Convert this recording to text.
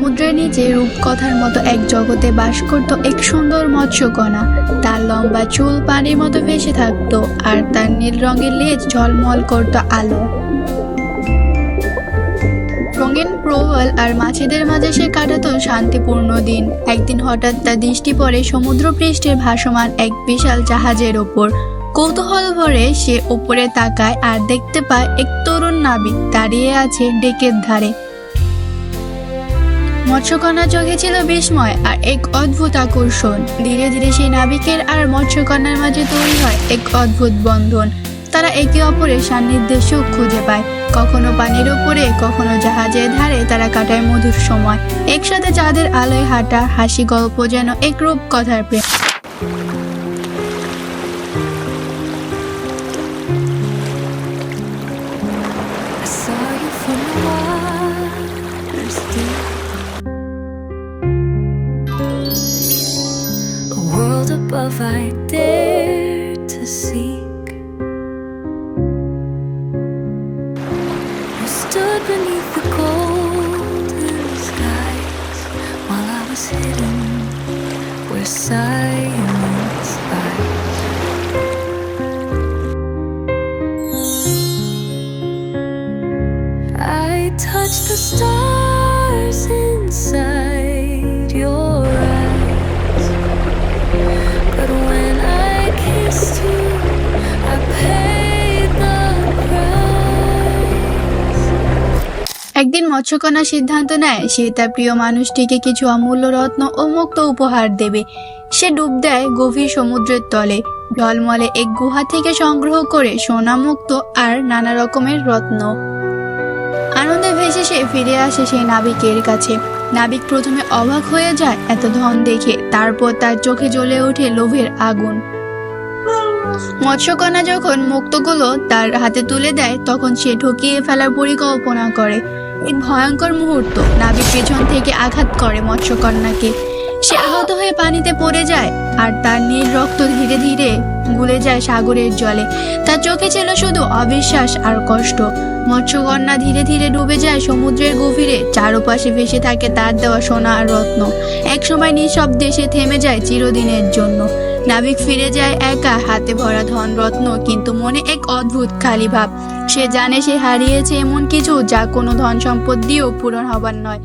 সমুদ্রের নিচে রূপকথার মতো এক জগতে বাস করত এক সুন্দর মৎস্যকণা। তার লম্বা চুল পানির মতো ভেসে থাকতো আর তার নীল রঙের লেজ ঝলমল করত আলো। রঙিন প্রবল আর মাছেদের মাঝে সে কাটাতো শান্তিপূর্ণ দিন। একদিন হঠাৎ তার দৃষ্টি পড়ে সমুদ্র পৃষ্ঠের ভাসমান এক বিশাল জাহাজের ওপর। কৌতূহল ভরে সে ওপরে তাকায় আর দেখতে পায় এক তরুণ নাবিক দাঁড়িয়ে আছে ডেকের ধারে। মৎস্যকন্যার চোখে ছিল বিস্ময় আর এক অদ্ভুত আকর্ষণ। ধীরে ধীরে সেই নাবিকের আর মৎস্যকন্যার মাঝে তৈরি হয় এক অদ্ভুত বন্ধন। তারা একে অপরের সান্নিধ্যে সুখ খুঁজে পায়। কখনো পানির উপরে, কখনো জাহাজের ধারে তারা কাটায় মধুর সময়। একসাথে চাঁদের আলোয় হাঁটা, হাসি গল্প যেন এক রূপ কথার প্রেম। I dared to seek. You stood beneath the golden skies while I was hidden where silence lies. I touched the stars inside একদিন মৎস্যকন্যা সিদ্ধান্ত নেয়, সে তার প্রিয় মানুষটিকে কিছু অমূল্য রত্ন ও মুক্ত উপহার দেবে। সে ডুব দেয় গভীর সমুদ্রের তলে। ঝলমলে এক গুহা থেকে সংগ্রহ করে সোনা মুক্ত আর নানা রকমের রত্ন। আনন্দে ভেসে সে ফিরে আসে সেই নাবিকের কাছে। নাবিক প্রথমে অবাক হয়ে যায় এত ধন দেখে, তারপর তার চোখে জ্বলে ওঠে লোভের আগুন। মৎস্যকন্যা যখন মুক্তগুলো তার হাতে তুলে দেয়, তখন সে ঠকিয়ে ফেলার পরিকল্পনা করে। এক ভয়ঙ্কর মুহূর্ত নাবিক পেছন থেকে আঘাত করে মৎস্যকন্যাকে। সে আহত হয়ে পানিতে পড়ে যায় আর তার নীল রক্ত ধীরে ধীরে গুলে যায় সাগরের জলে। তার চোখে ছিল শুধু অবিশ্বাস আর কষ্ট। মৎস্যকন্যা ধীরে ধীরে ডুবে যায় সমুদ্রের গভীরে, চারপাশে ভেসে থাকে তার দেওয়া সোনা আর রত্ন। একসময় নিঃশব্দে সে থেমে যায় চিরদিনের জন্য। নাবিক ফিরে যায় একা, হাতে ভরা ধন রত্ন কিন্তু মনে এক অদ্ভুত খালি ভাব। সে জানে সে হারিয়েছে এমন কিছু যা কোনো ধন সম্পদ দিয়েও পূরণ হবার নয়।